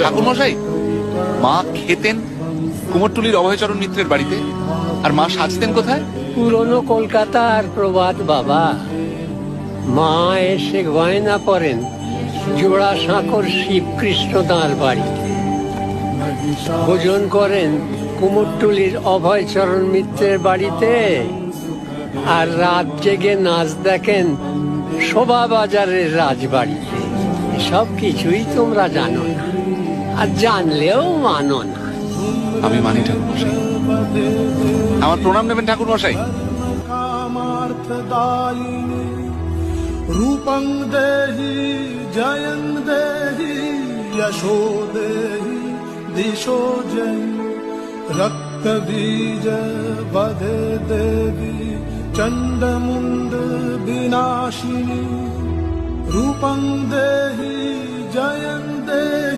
ঠাকুরমশাই, মা খেতেন কুমোরটুলির অভয়চরণ মিত্রের বাড়িতে, আর মা সাজতেন কোথায়? পুরনো কলকাতার প্রবাদ বাবা। মা এসে গয়না পরেন জোড়া সাঁকর শিবকৃষ্ণ তাঁর বাড়িতে ভোজন করেন কুমোরটুলির অভয়চরণ মিত্রের বাড়িতে, আর রাত জেগে নাচ দেখেন শোভা বাজারের রাজবাড়িতে। সব কিছুই তোমরা জানো না আর জানলেও মানো না। আমি মানি ঠাকুর মশাই আমার প্রণাম নেবেন ঠাকুর মশাই রূপং দেহি জয়ং দেহি যশো দেহি দিশো জয় রক্ত বীজ বধে দেবী চন্ডমুন্ড বিনাশিনী। रूपं देहि जयं देहि